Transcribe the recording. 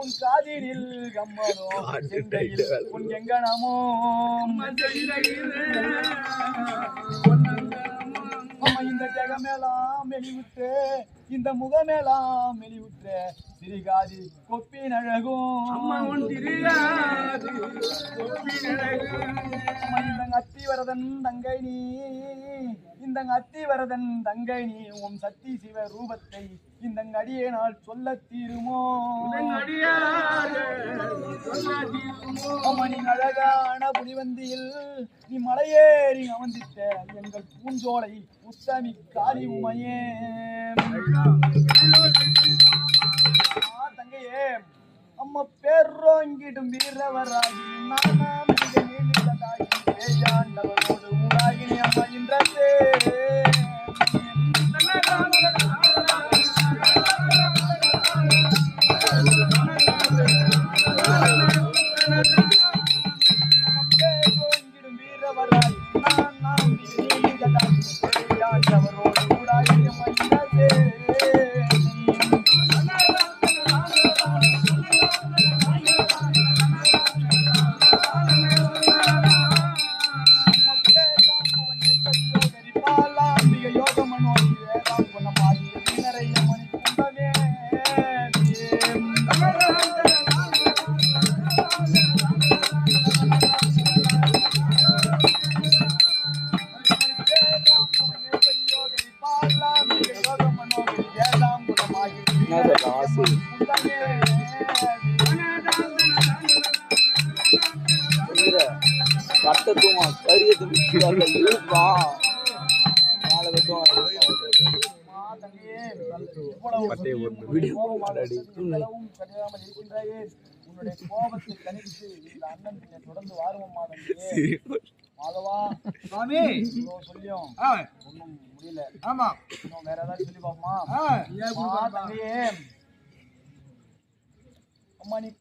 உன் காதினில் கம்மனோ உன் எங்கனமோ. அம்மா இந்த ஜெகமேலாம் மெலிவுற்று இந்த முகமேலாம் மெலிவுற்று சிறிகாதி கொப்பின் அழகும். அத்தி வரதன் அத்திவரதன் தங்கை நீ. இந்த அத்திவரதன் தங்கை நீ. உம் சக்தி சிவ ரூபத்தை இந்த அடியே நாள் சொல்ல தீருமோ? அம்மா அழகான புலிவந்தியில் நீ மலையேறி அமர்ந்திட்ட எங்கள் பூஞ்சோலை உத்தமி காளி உமையே நம்ம பேரோங்கிடும் வீரவராகி நானாம் பேயாண்டவரோடு அம்மா இன்றே கட்டத்துமா கரியத்து இருப்பா உன்னுடைய கோபத்தை கணித்து இந்த அண்ணன் தொடர்ந்து வாருவம்மா மாதவா சுவாமி. சொல்லியும் ஒண்ணும் முடியல. ஆமா. இன்னும் வேற ஏதாவது சொல்லி பாப்போமா ஆ, ほんまに